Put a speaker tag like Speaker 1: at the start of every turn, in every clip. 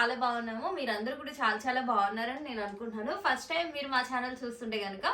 Speaker 1: చాలా బాగున్నాము. మీరందరూ కూడా చాలా చాలా బాగున్నారని నేను అనుకుంటున్నాను. ఫస్ట్ టైం మీరు మా ఛానల్ చూస్తుంటే కనుక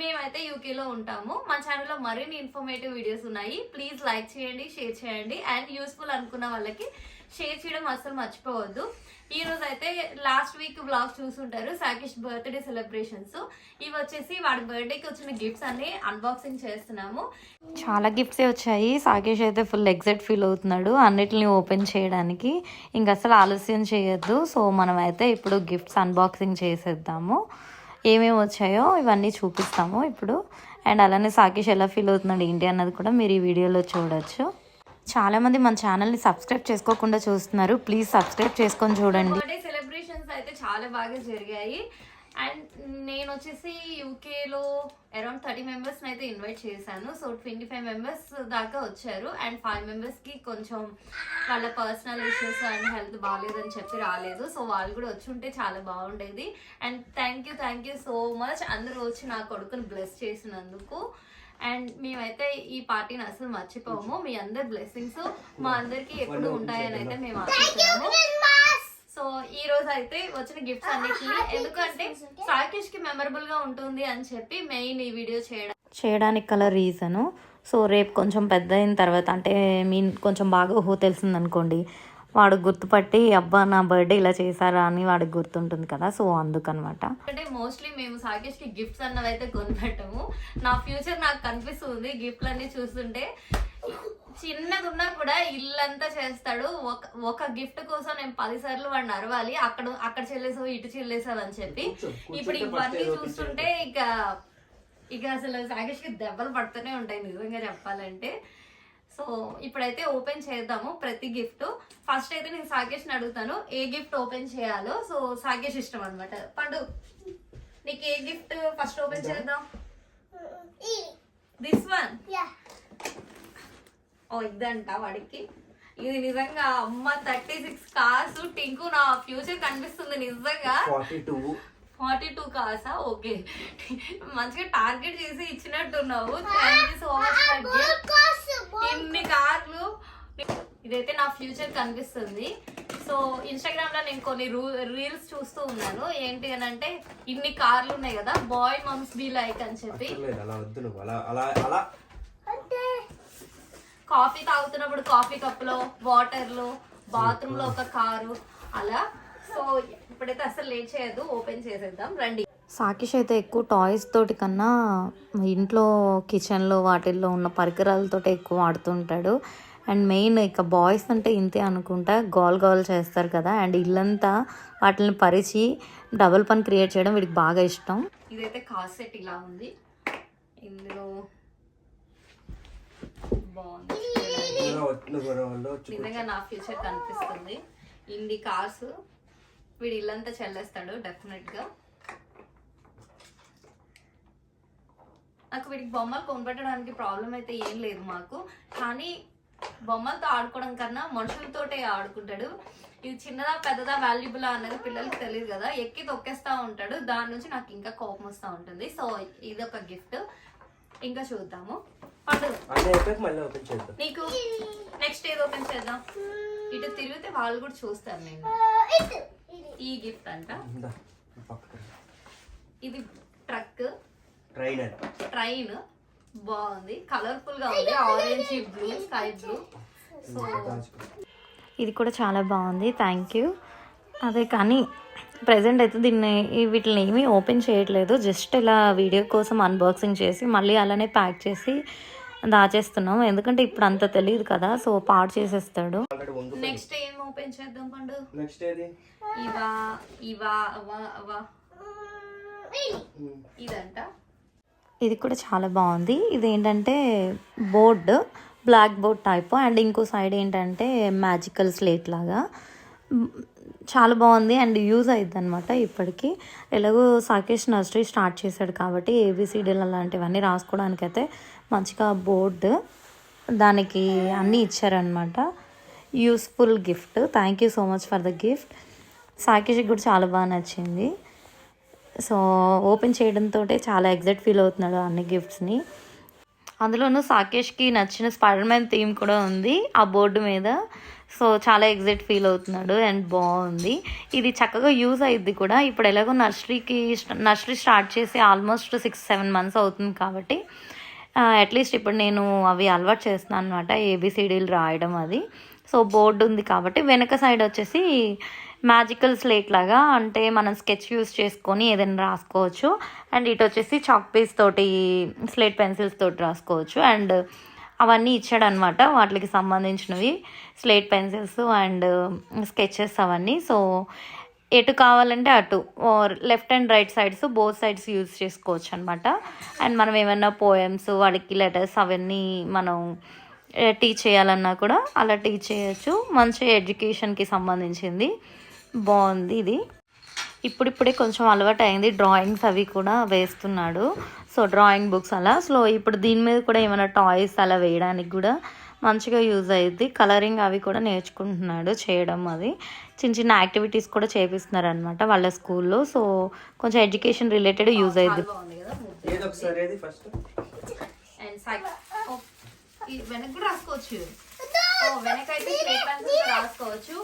Speaker 1: మేమైతే యూకేలో ఉంటాము. మా ఛానల్లో మరిన్ని ఇన్ఫర్మేటివ్ వీడియోస్ ఉన్నాయి. ప్లీజ్ లైక్ చేయండి షేర్ చేయండి. అండ్ యూస్ఫుల్ అనుకున్న వాళ్ళకి షేర్ చేయడం అస్సలు మర్చిపోవద్దు. ఈ రోజు అయితే లాస్ట్ వీక్ బ్లాగ్ చూసుంటారు. Sakesh birthday celebrations. ఇవి వచ్చేసి వాడి బర్త్డేకి వచ్చిన గిఫ్ట్స్ అన్ని అన్బాక్సింగ్ చేస్తున్నాము.
Speaker 2: చాలా గిఫ్ట్సే వచ్చాయి. సాకేష్ అయితే ఫుల్ ఎగ్జైట్ ఫీల్ అవుతున్నాడు అన్నిటిని ఓపెన్ చేయడానికి. ఇంక అసలు ఆలస్యం చేయొద్దు. సో మనం అయితే ఇప్పుడు గిఫ్ట్స్ అన్బాక్సింగ్ చేసేద్దాము. ఏమేమి వచ్చాయో ఇవన్నీ చూపిస్తాము ఇప్పుడు. అండ్ అలానే సాకేష్ ఎలా ఫీల్ అవుతున్నాడు ఏంటి అన్నది కూడా మీరు ఈ వీడియోలో చూడొచ్చు. చాలామంది మన ఛానల్ని సబ్స్క్రైబ్ చేసుకోకుండా చూస్తున్నారు. ప్లీజ్ సబ్స్క్రైబ్ చేసుకొని చూడండి.
Speaker 1: బర్త్డే సెలబ్రేషన్స్ అయితే చాలా బాగా జరిగాయి. అండ్ నేను వచ్చేసి యూకేలో అరౌండ్ థర్టీ మెంబర్స్ని అయితే ఇన్వైట్ చేశాను. సో ట్వంటీ ఫైవ్ మెంబర్స్ దాకా వచ్చారు. అండ్ ఫైవ్ మెంబర్స్కి కొంచెం వాళ్ళ పర్సనల్ ఇష్యూస్ అండ్ హెల్త్ బాగాలేదని చెప్పి రాలేదు. సో వాళ్ళు కూడా వచ్చి ఉంటే చాలా బాగుండేది. And thank you thank you so much అందరూ వచ్చి నా కొడుకుని బ్లెస్ చేసినందుకు. అండ్ మేమైతే ఈ పార్టీని అసలు మర్చిపోము. మీ అందరి బ్లెస్సింగ్స్ మా అందరికి ఎప్పుడు ఉంటాయని అయితే మేము ఆశిస్తున్నాము సో ఈ రోజు అయితే వచ్చిన గిఫ్ట్స్ అన్నిటిని ఎందుకంటే సాకేష్కి మెమరబుల్గా ఉంటుంది అని చెప్పి మెయిన్ ఈ వీడియో చేయడం.
Speaker 2: చేయడానికి కల రీజను సో రేపు కొంచెం పెద్ద అయిన తర్వాత అంటే మీన్ కొంచెం బాగా ఊహ తెలిసిందనుకోండి. వాడు గుర్తుపట్టి అబ్బా నా బర్త్డే ఇలా చేశారా? అని వాడికి గుర్తుంటుంది కదా సో అందుకనమాట.
Speaker 1: అంటే మోస్ట్లీ మేము సాకేష్కి గిఫ్ట్స్ అన్నవి అయితే కొనిపెట్టము నా ఫ్యూచర్ నాకు కనిపిస్తుంది గిఫ్ట్లు అన్ని చూస్తుంటే. చిన్నది ఉన్నా కూడా ఇల్లంతా చేస్తాడు. ఒక ఒక గిఫ్ట్ కోసం నేను పది సార్లు వాడిని అరవాలి. అక్కడ అక్కడ చెల్లేసావు ఇటు చెల్లేసావు అని చెప్పి. ఇప్పుడు ఇవన్నీ చూస్తుంటే ఇక ఇక అసలు సాకేష్కి దెబ్బలు పడుతూనే ఉంటాయి నిజంగా చెప్పాలంటే. సో ఇప్పుడైతే ఓపెన్ చేద్దాము ప్రతి గిఫ్ట్. ఫస్ట్ అయితే నేను సాకేష్ని అడుగుతాను ఏ గిఫ్ట్ ఓపెన్ చేయాలో. సో సాకేష్ ఇష్టం అనమాట పండు నీకు ఏ గిఫ్ట్ ఫస్ట్ ఓపెన్ చేద్దాం? దిస్ వన్ ఓ ఇదంట వాడికి. ఇది నిజంగా అమ్మ థర్టీ సిక్స్ కార్స్ టింకు నా ఫ్యూచర్ కనిపిస్తుంది నిజంగా.
Speaker 3: ఫార్టీ టూ
Speaker 1: కార్సా ఓకే. మంచిగా టార్గెట్ చేసి ఇచ్చినట్టున్నావు. థ్యాంక్ యూ సో మచ్ ఇన్ని కార్లు. ఇదైతే నా ఫ్యూచర్ కనిపిస్తుంది. సో ఇన్స్టాగ్రామ్లో నేను కొన్ని రీల్స్ చూస్తూ ఉన్నాను. ఏంటి అని అంటే ఇన్ని కార్లు ఉన్నాయి కదా బాయ్ మమ్స్ బీ లైక్ అని చెప్పి.
Speaker 3: అలా వద్దు నువ్వు. అలా అలా అలా.
Speaker 1: కాఫీ తాగుతున్నప్పుడు కాఫీ కప్లో వాటర్లో బాత్రూంలో ఒక కారు అలా. సో ఇప్పుడైతే అసలు లేట్ చేయొద్దు ఓపెన్ చేసేద్దాం రండి.
Speaker 2: సాకిష్ అయితే ఎక్కువ టాయ్స్ తోటి కన్నా ఇంట్లో కిచెన్లో వాటిల్లో ఉన్న పరికరాలతో ఎక్కువ వాడుతుంటాడు. అండ్ మెయిన్ ఇక బాయ్స్ అంటే ఇంతే అనుకుంటా గోల్ గోల్ చేస్తారు కదా. అండ్ ఇల్లంతా వాటిని పరిచి డబుల్ పని క్రియేట్ చేయడం వీడికి బాగా ఇష్టం.
Speaker 1: ఇదైతే కార్ సెట్ ఇలా ఉంది. ఇందులో బాగుంది. నిజంగా నా ఫ్యూచర్ కనిపిస్తుంది. ఇన్ని కార్స్ వీడు ఇల్లంతా చెల్లేస్తాడు డెఫినెట్గా. నాకు వీడికి బొమ్మలు కొనిపెట్టడానికి ప్రాబ్లం అయితే ఏం లేదు మాకు. కానీ బొమ్మలతో ఆడుకోవడం కన్నా మనుషులతోటే ఆడుకుంటాడు. ఇది చిన్నదా పెద్దదా వాల్యుబుల్ అన్నది పిల్లలకి తెలియదు కదా. ఎక్కి తొక్కేస్తా ఉంటాడు. దాని నుంచి నాకు ఇంకా కోపం వస్తూ ఉంటుంది. సో ఇది ఒక గిఫ్ట్ ఇంకా చూద్దాము. నీకు? నెక్స్ట్ ఏది ఓపెన్ చేద్దాం? ఇటు తిరిగితే వాళ్ళు కూడా చూస్తారు నేను ఈ గిఫ్ట్ అంట.
Speaker 3: ఇందా,
Speaker 1: ట్రక్
Speaker 3: ట్రైనర్
Speaker 1: ట్రైన్ బాగుంది. కలర్ఫుల్గా ఉంది. Orange blue sky blue so
Speaker 2: ఇది కూడా చాలా బాగుంది. థ్యాంక్ యూ అదే కానీ ప్రజెంట్ అయితే దీన్ని వీటిని ఏమీ ఓపెన్ చేయట్లేదు. జస్ట్ ఇలా వీడియో కోసం అన్బాక్సింగ్ చేసి మళ్ళీ అలానే ప్యాక్ చేసి దాచేస్తున్నాం ఎందుకంటే ఇప్పుడు అంత తెలియదు కదా సో పాడు చేసేస్తాడు.
Speaker 1: నెక్స్ట్ ఏం ఓపెన్ చేద్దాం పండు.
Speaker 3: నెక్స్ట్ ఏది?
Speaker 1: ఇవా ఇవా అవా అవా ఇదంట.
Speaker 2: ఇది కూడా చాలా బాగుంది. ఇది ఏంటంటే board black board type. And ఇంకో సైడ్ ఏంటంటే మ్యాజికల్ స్లేట్ లాగా. చాలా బాగుంది. అండ్ యూజ్ అయింది అనమాట ఇప్పటికి. ఎలాగో సాకేష్ నర్సరీ స్టార్ట్ చేశాడు కాబట్టి ఏబిసిడీలు అలాంటివన్నీ రాసుకోవడానికి అయితే మంచిగా బోర్డు దానికి అన్నీ ఇచ్చారనమాట useful gift. Thank you so much for the gift సాకేష్కి కూడా చాలా బాగా నచ్చింది. సో ఓపెన్ చేయడంతో చాలా ఎగ్జైట్ ఫీల్ అవుతున్నాడు అన్ని గిఫ్ట్స్ని అందులోనూ సాకేష్కి నచ్చిన స్పైడర్ మ్యాన్ థీమ్ కూడా ఉంది ఆ బోర్డు మీద. సో చాలా ఎగ్జైట్ ఫీల్ అవుతున్నాడు అండ్ బాగుంది. ఇది చక్కగా యూజ్ అయ్యిద్ది కూడా. ఇప్పుడు ఎలాగో నర్సరీకి నర్సరీ స్టార్ట్ చేసి ఆల్మోస్ట్ సిక్స్ సెవెన్ మంత్స్ అవుతుంది కాబట్టి uh, అట్లీస్ట్ ఇప్పుడు నేను అవి అలవాటు చేస్తున్నాను అనమాట ఏబిసిడీలు రాయడం అది. సో బోర్డు ఉంది కాబట్టి వెనక సైడ్ వచ్చేసి మ్యాజికల్ స్లేట్ లాగా అంటే మనం స్కెచ్ యూస్ చేసుకొని ఏదైనా రాసుకోవచ్చు. అండ్ ఇటు వచ్చేసి చాక్ పీస్ తోటి స్లేట్ పెన్సిల్స్ తోటి రాసుకోవచ్చు. అండ్ అవన్నీ ఇచ్చాడనమాట వాటికి సంబంధించినవి స్లేట్ పెన్సిల్స్ అండ్ స్కెచెస్ అవన్నీ. సో ఎటు కావాలంటే అటు left and right sides both sides use చేసుకోవచ్చు అనమాట అండ్ మనం ఏమైనా పోయమ్స్ వాడికి లెటర్స్ అవన్నీ మనం టీచ్ చేయాలన్నా కూడా అలా టీచ్ చేయొచ్చు. మంచి ఎడ్యుకేషన్కి సంబంధించింది. బాగుంది ఇది. ఇప్పుడిప్పుడే కొంచెం అలవాటు అయింది డ్రాయింగ్స్ అవి కూడా వేస్తున్నాడు. సో డ్రాయింగ్ బుక్స్ అలా. సో ఇప్పుడు దీని మీద కూడా ఏమైనా టాయ్స్ అలా వేయడానికి కూడా మంచిగా యూజ్ అయ్యిద్ది కలరింగ్ అవి కూడా నేర్చుకుంటున్నాడు చేయడం అది. చిన్న చిన్న యాక్టివిటీస్ కూడా చేపిస్తున్నారు అనమాట వాళ్ళ స్కూల్లో. సో కొంచెం ఎడ్యుకేషన్ రిలేటెడ్ యూజ్ అయ్యిద్ది
Speaker 1: బాగుంది కదా
Speaker 3: ఏది ఒకసారి ఏది ఫస్ట్
Speaker 1: అండ్ సైడ్ వెనక కూడా రాసుకోవచ్చు ఓ వెనక అయితే స్లేట్ పెన్సిల్ రాసుకోవచ్చు.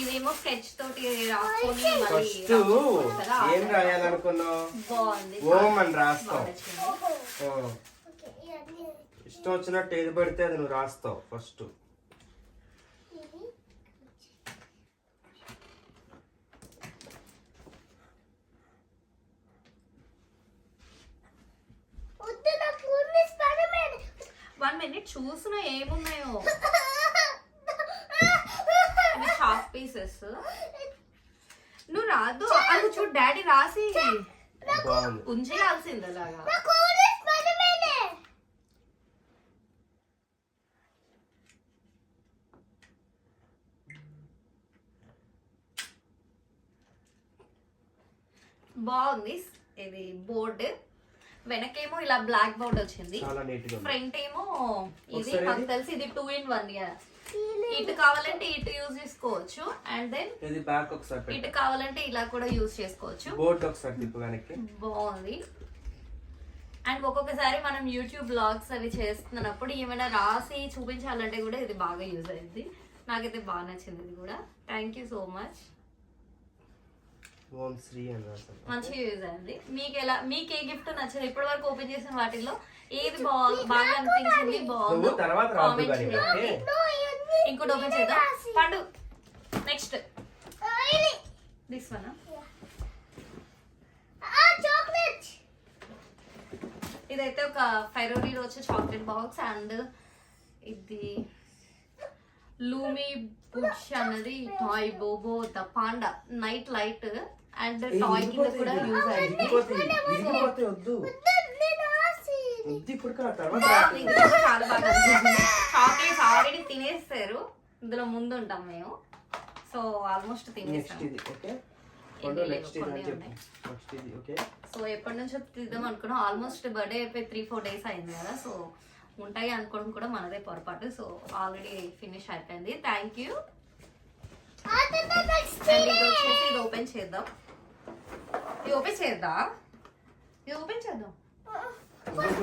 Speaker 1: ఇదేమో స్కెచ్ తోటి రాసుకొని మళ్ళీ
Speaker 3: ఫస్ట్
Speaker 1: రాసుకోవచ్చు కదా.
Speaker 3: ఏం రాయాలనుకున్నావు?
Speaker 1: బాగుంది.
Speaker 3: ఓం అని రాస్తావు. ఇష్టం వచ్చినట్టు ఏది పడితే అది నువ్వు రాస్తావు ఫస్ట్
Speaker 1: వన్ మినిట్ చూసిన ఏమున్నాయో ఇవి చాక్ పీసెస్ నువ్వు రాదు అది చూడు డాడీ రాసి
Speaker 3: బాగుంది
Speaker 1: ఉంచేయాల్సింది అలాగా బాగుంది ఇది బోర్డు వెనకేమో ఇలా బ్లాక్ బోర్డ్ వచ్చింది.
Speaker 3: చాలా నీట్గా ఉంది.
Speaker 1: ఫ్రంట్ ఏమో ఇది నాకు తెలిసి ఇది టూ ఇన్ వన్ ఇటు కావాలంటే ఇటు యూజ్ చేసుకోవచ్చు. అండ్ దెన్
Speaker 3: ఇది బ్యాక్ ఒకసారి
Speaker 1: ఇటు కావాలంటే ఇలా కూడా యూజ్ చేసుకోవచ్చు.
Speaker 3: బోర్డు ఒకసారి
Speaker 1: బాగుంది. అండ్ ఒక్కొక్కసారి మనం యూట్యూబ్ బ్లాగ్స్ అవి చేస్తున్నప్పుడు ఏమైనా రాసి చూపించాలంటే కూడా ఇది బాగా యూజ్ అయింది నాకైతే బాగా నచ్చింది ఇది కూడా. Thank you so much
Speaker 3: Om Shri అని
Speaker 1: మంచిగా యూజ్ అయింది మీకు ఎలా మీకు ఏ గిఫ్ట్ నచ్చదు? ఇప్పటి వరకు ఓపెన్ చేసిన వాటిల్లో ఏది బాగా బాగా అనిపించింది? బాగుందో?
Speaker 3: నువ్వు తర్వాత రాదు
Speaker 1: కామెంట్
Speaker 3: కానీ ఓకే.
Speaker 1: ఇంకోటి ఓపెన్ చేద్దాం. పండు. నెక్స్ట్ దిస్ వన్ ఇదైతే ఒక ఫైరోరీ వచ్చే చాక్లెట్ బాక్స్ అండ్ ఇది లూమీ బుష్ అన్నది toy Bobo the panda night light and toy కింద కూడా యూజ్ అయింది. చాలా బాగా చాక్లెట్స్ ఆల్రెడీ తినేస్తారు. ఇందులో ముందు ఉంటాం మేము. సో ఆల్మోస్ట్ తినేస్తాం సో ఎప్పటి నుంచో తీద్దాం అనుకున్నాం. ఆల్మోస్ట్ బర్త్డే అయిపోయి త్రీ ఫోర్ డేస్ అయింది కదా. సో ఉంటాయి అనుకోవడం కూడా మనదే పొరపాటు. సో ఆల్రెడీ ఫినిష్ అయిపోయింది. థ్యాంక్ యూ ఇది ఓపెన్ చేద్దాం. ఇది ఓపెన్ చేద్దా? ఇది ఓపెన్ చేద్దాం.
Speaker 3: ఫస్ట్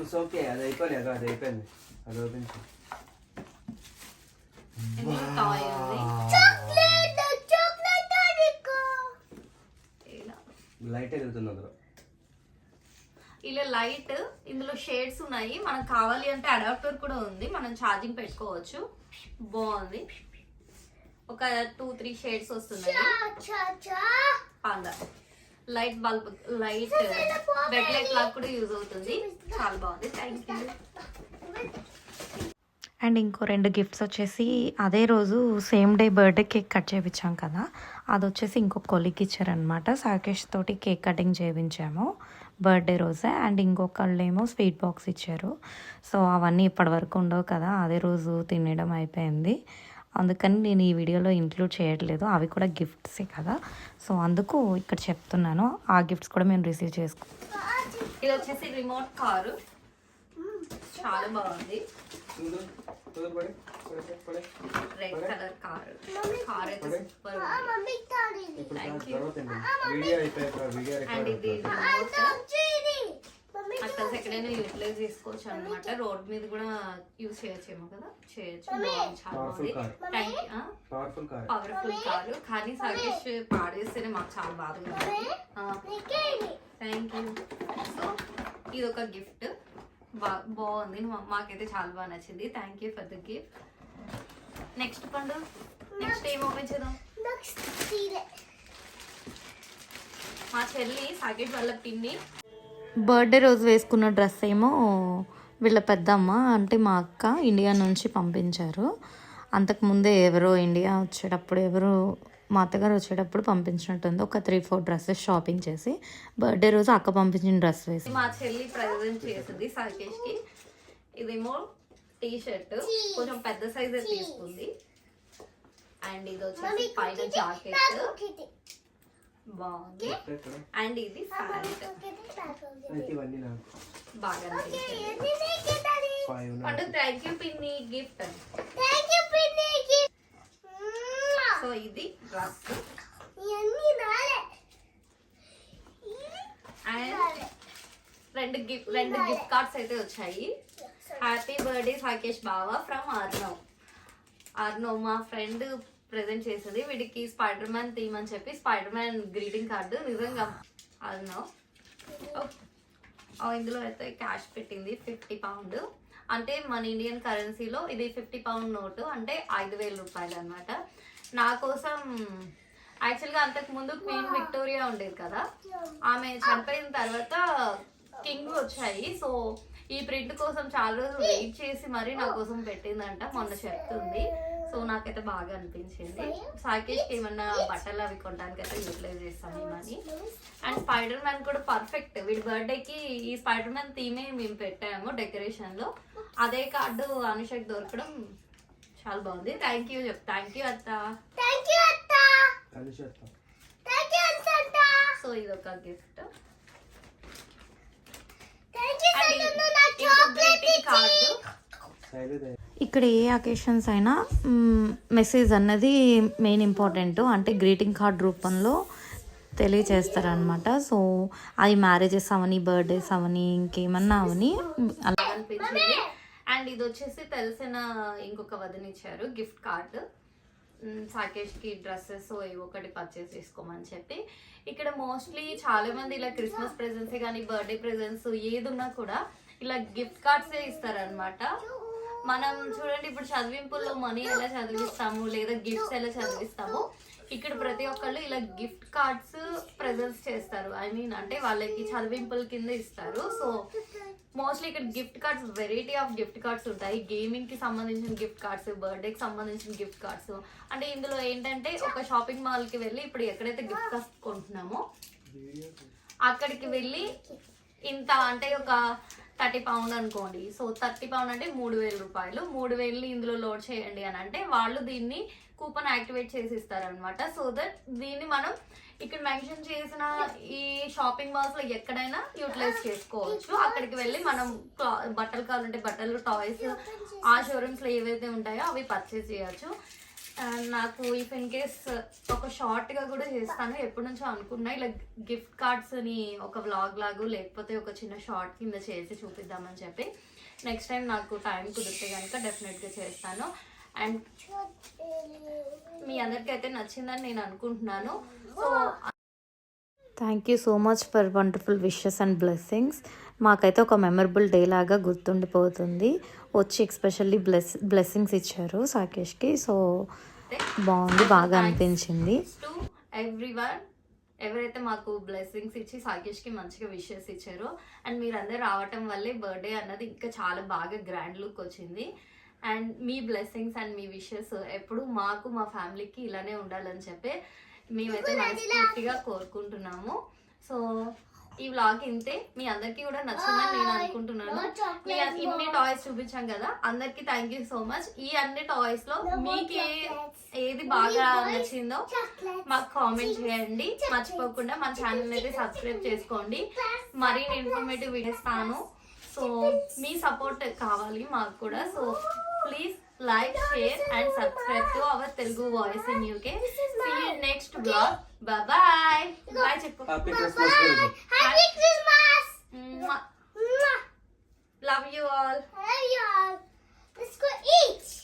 Speaker 3: ఇట్స్ ఓకే అది అయిపోలేదు అది అయిపోయింది. అది ఓపెన్ లైట్ ఎదుగుతుంది అందులో.
Speaker 1: ఇలా లైట్ ఇందులో షేడ్స్ ఉన్నాయి. మనకు కావాలి అంటే అడాప్టర్ కూడా ఉంది. మనం ఛార్జింగ్ పెట్టుకోవచ్చు. బాగుంది. ఒక టూ త్రీ షేడ్స్ వస్తున్నాయి. Light bulb light bed light లాగా కూడా యూజ్ అవుతుంది. చాలా బాగుంది. థ్యాంక్ యూ
Speaker 2: అండ్ ఇంకో రెండు గిఫ్ట్స్ వచ్చేసి అదే రోజు same day birthday cake cut చేయించాం కదా. అది వచ్చేసి ఇంకో కొలిక్ ఇచ్చారనమాట సాకేష్ తోటి కేక్ కటింగ్ చేయించాము బర్త్డే రోజే. అండ్ ఇంకొకళ్ళు ఏమో స్వీట్ బాక్స్ ఇచ్చారు. సో అవన్నీ ఇప్పటివరకు ఉండవు కదా. అదే రోజు తినడం అయిపోయింది. అందుకని నేను ఈ వీడియోలో ఇంక్లూడ్ చేయట్లేదు. అవి కూడా గిఫ్ట్సే కదా. సో అందుకు ఇక్కడ చెప్తున్నాను. ఆ గిఫ్ట్స్ కూడా మేము రిసీవ్ చేసుకో
Speaker 1: ఇది వచ్చేసి రిమోట్ కారు. చాలా బాగుంది. Red colour car. కార్ అయితే సూపర్ తెలిసి ఎక్కడైనా యూటిలైజ్ చేసుకోవచ్చు అనమాట రోడ్ మీద కూడా యూజ్ చేయొచ్చేమో కదా? చేయొచ్చు. బాగుంది చాలా బాగుంది.
Speaker 3: పవర్ఫుల్ కార్
Speaker 1: పవర్ఫుల్ కారు కానీ సర్వీస్ పాడేస్తేనే మాకు చాలా బాధగా థ్యాంక్ యూ సో ఇది ఒక గిఫ్ట్ బా బాగుంది. మాకైతే చాలా బాగా నచ్చింది. Thank you for the gift next పండు. నెక్స్ట్ ఏం ఓపెన్ చేద్దాం మా చెల్లి సాకెట్ వాళ్ళ పిన్ని.
Speaker 2: బర్త్డే రోజు వేసుకున్న డ్రెస్ ఏమో వీళ్ళ పెద్దమ్మ అంటే మా అక్క ఇండియా నుంచి పంపించారు. అంతకుముందే ఎవరో ఇండియా వచ్చేటప్పుడు ఎవరు మా అత్తగారు వచ్చేటప్పుడు పంపించినట్టుంది. ఒక త్రీ ఫోర్ డ్రెస్సెస్ షాపింగ్ చేసి బర్త్డే రోజు అక్క పంపించిన డ్రెస్ వేసి.
Speaker 1: మా చెల్లి ప్రజెంట్ చేసింది సాకేష్కి. ఇదేమో టీ షర్ట్ కొంచెం పెద్ద సైజ్ తీసుకుంది. అండ్ ఇది వచ్చేసి పైన జాకెట్. బాగుంది. అండ్ ఇది బాగా పండు థ్యాంక్ యూ పిన్ని గిఫ్ట్ సో ఇది డ్రెస్ అండ్ రెండు గిఫ్ట్ రెండు గిఫ్ట్ కార్డ్స్ అయితే వచ్చాయి. హ్యాపీ బర్త్డే సాకేష్ బావా ఫ్రమ్ అర్నవ్ అర్నవ్ మా ఫ్రెండ్ ప్రెజెంట్ చేసింది. వీడికి స్పైడర్ మ్యాన్ థీమ్ అని చెప్పి స్పైడర్ మ్యాన్ గ్రీటింగ్ కార్డు నిజంగా అర్నవ్ ఓ, ఇందులో అయితే క్యాష్ పెట్టింది ఫిఫ్టీ పౌండ్ అంటే మన ఇండియన్ కరెన్సీలో ఇది ఫిఫ్టీ పౌండ్ నోటు అంటే ఐదు వేల రూపాయలు అనమాట నా కోసం యాక్చువల్గా అంతకు ముందు క్వీన్ విక్టోరియా ఉండేది కదా. ఆమె చనిపోయిన తర్వాత కింగ్ వచ్చాయి. సో ఈ ప్రింట్ కోసం చాలా రోజులు వెయిట్ చేసి మరీ నా కోసం పెట్టిందంట మొన్న చెప్తుంది. సో నాకైతే బాగా అనిపించింది. సాకేష్కి ఏమన్నా బట్టలు అవి కొనడానికి అయితే యూటిలైజ్ చేస్తాను ఈ మనీ అండ్ స్పైడర్ మ్యాన్ కూడా పర్ఫెక్ట్ వీడి బర్త్డేకి ఈ స్పైడర్ మ్యాన్ థీమే మేము పెట్టాము డెకరేషన్లో అదే కార్డు అనుషకి దొరకడం చాలా బాగుంది. థ్యాంక్ యూ చెప్ థ్యాంక్ యూ అత్త. సో ఇది ఒక గిఫ్ట్
Speaker 2: ఇక్కడ ఏ అకేషన్స్ అయినా మెసేజ్ అన్నది మెయిన్ ఇంపార్టెంట్ అంటే గ్రీటింగ్ కార్డ్ రూపంలో తెలియచేస్తారనమాట సో అది మ్యారేజెస్ అవని బర్త్డేస్ అవని ఇంకేమన్నా అవని అలా.
Speaker 1: అనిపించింది అండ్ ఇది వచ్చేసి తెలిసిన ఇంకొక వదినిచ్చారు గిఫ్ట్ కార్డ్ సాకేష్కి డ్రెస్సెస్ ఏవో ఒకటి పర్చేస్ చేసుకోమని చెప్పి. ఇక్కడ మోస్ట్లీ చాలా మంది ఇలా క్రిస్మస్ ప్రెజెంట్స్ కానీ బర్త్డే ప్రెజెంట్స్ ఏదున్నా కూడా ఇలా గిఫ్ట్ కార్డ్సే ఇస్తారనమాట మనం చూడండి ఇప్పుడు చదివింపుల్లో మనీ ఎలా చదివిస్తాము లేదా గిఫ్ట్స్ ఎలా చదివిస్తాము ఇక్కడ ప్రతి ఒక్కళ్ళు ఇలా గిఫ్ట్ కార్డ్స్ ప్రెజెంట్స్ చేస్తారు. ఐ మీన్ అంటే వాళ్ళకి చదివింపుల కింద ఇస్తారు. సో మోస్ట్లీ ఇక్కడ gift cards variety of gift cards ఉంటాయి. గేమింగ్కి సంబంధించిన గిఫ్ట్ కార్డ్స్ బర్త్డేకి సంబంధించిన గిఫ్ట్ కార్డ్స్ అంటే ఇందులో ఏంటంటే ఒక షాపింగ్ మాల్కి వెళ్ళి ఇప్పుడు ఎక్కడైతే గిఫ్ట్ కార్డ్స్ కొంటున్నామో అక్కడికి వెళ్ళి ఇంత అంటే ఒక థర్టీ పౌండ్ అనుకోండి. సో థర్టీ పౌండ్ అంటే మూడు వేల రూపాయలు. మూడు వేలు ఇందులో లోడ్ చేయండి అని అంటే వాళ్ళు దీన్ని కూపన్ యాక్టివేట్ చేసి ఇస్తారనమాట సో దట్ దీన్ని మనం ఇక్కడ మెన్షన్ చేసిన ఈ షాపింగ్ మాల్స్లో ఎక్కడైనా యూటిలైజ్ చేసుకోవచ్చు. అక్కడికి వెళ్ళి మనం క్లా- బట్టలు కావాలంటే బట్టలు టాయ్స్ ఆ షోరూమ్స్లో ఏవైతే ఉంటాయో అవి పర్చేస్ చేయొచ్చు. నాకు ఇఫ్ ఇన్ కేస్ ఒక షార్ట్గా కూడా చేస్తాను. ఎప్పటి నుంచో అనుకున్నా ఇలా గిఫ్ట్ కార్డ్స్ని ఒక వ్లాగ్ లాగు లేకపోతే ఒక చిన్న షార్ట్ కింద చేసి చూపిద్దామని చెప్పి. నెక్స్ట్ టైం నాకు టైం కుదిరితే కనుక డెఫినెట్గా చేస్తాను. అండ్ మీ అందరికీ అయితే నచ్చిందని నేను అనుకుంటున్నాను. So
Speaker 2: thank you so much for wonderful wishes and blessings మాకైతే ఒక మెమరబుల్ డే లాగా గుర్తుండిపోతుంది. వచ్చి ఎక్స్పెషల్లీ బ్లెస్ బ్లెస్సింగ్స్ ఇచ్చారు సాకేష్కి. సో బాగుంది బాగా అనిపించింది.
Speaker 1: టు ఎవ్రీ వన్ ఎవరైతే మాకు బ్లెస్సింగ్స్ ఇచ్చి సాకేష్కి మంచిగా విషెస్ ఇచ్చారో అండ్ మీరందరూ రావటం వల్లే బర్త్డే అన్నది ఇంకా చాలా బాగా గ్రాండ్ లుక్ వచ్చింది. అండ్ మీ బ్లెస్సింగ్స్ అండ్ మీ విషెస్ ఎప్పుడు మాకు మా ఫ్యామిలీకి ఇలానే ఉండాలని చెప్పి మేమైతే మనస్ఫూర్తిగా కోరుకుంటున్నాము. సో ఈ వ్లాగ్ ఇంతే. మీ అందరికీ కూడా నచ్చిందని నేను అనుకుంటున్నాను. మీ ఇన్ని టాయ్స్ చూపించాం కదా అందరికి థ్యాంక్ యూ సో మచ్ ఈ అన్ని టాయ్స్లో మీకు ఏది బాగా నచ్చిందో మాకు కామెంట్ చేయండి. మర్చిపోకుండా మన ఛానల్ అయితే సబ్స్క్రైబ్ చేసుకోండి. మరిన్ని ఇన్ఫర్మేటివ్ వీడియోస్ తాను. సో మీ సపోర్ట్ కావాలి మాకు కూడా. So please like, share and subscribe to our Telugu voice in UK. See you next vlog. Bye bye. Bye
Speaker 3: Chippo. Happy
Speaker 1: Christmas. Happy Christmas. Love you all. Love you all. Let's go eat.